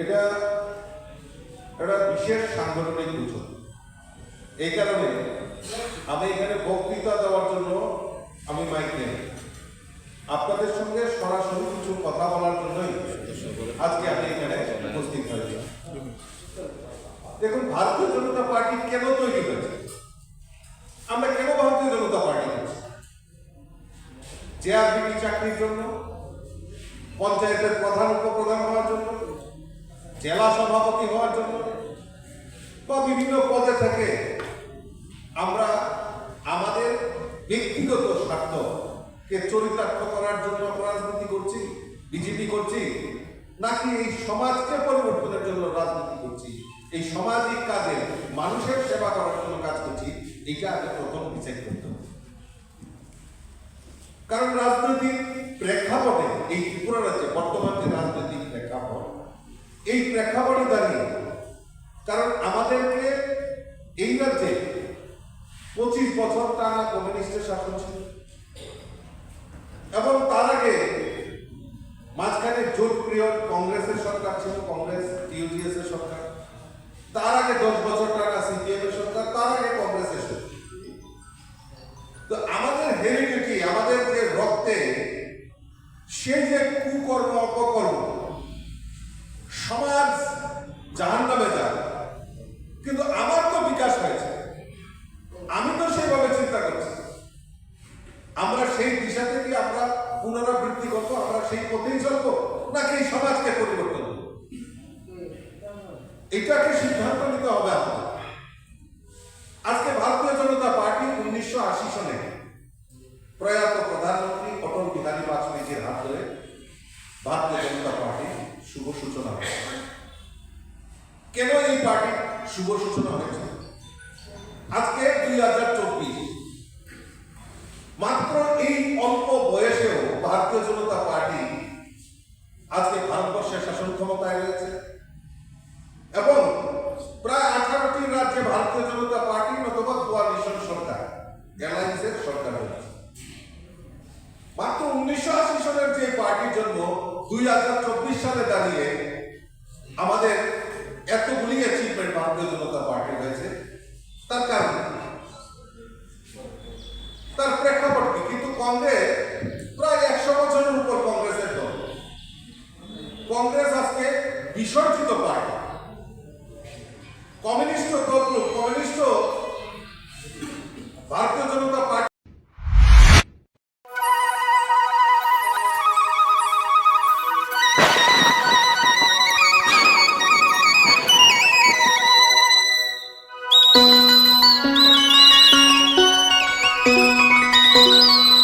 এটা একটা বিশেষ সাংগঠনিক উৎসব এই কারণে আমি এখানে বক্তৃতা দেওয়ার জন্য আমি মাইক নেই। আপনাদের সঙ্গে সরাসরি কিছু কথা বলার জন্যই আজকে আমি এখানে উপস্থিত হয়েছি। দেখুন, ভারতীয় জনতা পার্টি কেন তৈরি হয়েছে? আমরা কেন ভারতীয় জনতা পার্টি করছি চাকরির জন্য, পঞ্চায়েতের প্রধান, উপপ্রধান হওয়ার জন্য জেলা সভাপতি হওয়ার জন্য বা বিভিন্ন পদে থেকে আমরা আমাদের ব্যক্তিগত স্বার্থকে চরিতার্থ করার জন্য রাজনীতি করছি, বিজেপি করছি, নাকি এই সমাজকে পরিবর্তনের জন্য রাজনীতি করছি? এই সামাজিক কাজে মানুষের সেবা করার জন্য কাজ করছি এটা আগে প্রথম বিচার করতে হবে। কারণ রাজনৈতিক প্রেক্ষাপটে এই ত্রিপুরা রাজ্যে, বর্তমান এই প্রেক্ষাপটে দাঁড়িয়ে কারণ আমাদেরকে এই রাজ্যে পঁচিশ বছর টানা কমিউনিস্টের শাসন ছিল। এবং দিশা থেকে আমরা পুনরাবৃত্তি করব? আমরা সেই পথেই চলবো নাকি সমাজকে পরিবর্তন এটাকে সিদ্ধান্ত নিতে হবে আমাদের। আজকে ভারতীয় জনতা পার্টি উনিশশো আশি সনে প্রয়াত প্রধানমন্ত্রী অটল বিহারী বাজপেয়ীজির হাত ধরে ভারতীয় জনতা পার্টি শুভ সূচনা কেন এই পার্টি শুভ সূচনা হয়েছে আজকে দুই হাজার চব্বিশ মাত্র এই অল্প বয়সেও ভারতীয় জনতা পার্টি আজকে ভারতবর্ষের শাসন ক্ষমতায় রয়েছে এবং প্রায় আঠারোটি রাজ্যে ভারতীয় জনতা পার্টি অথবা কোয়ালিশন সরকার, অ্যালায়েন্সের সরকার রয়েছে মাত্র উনিশশো আশি সালের যে পার্টির জন্য দুই হাজার চব্বিশ সালে দাঁড়িয়ে আমাদের Música